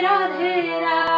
Radhe Radhe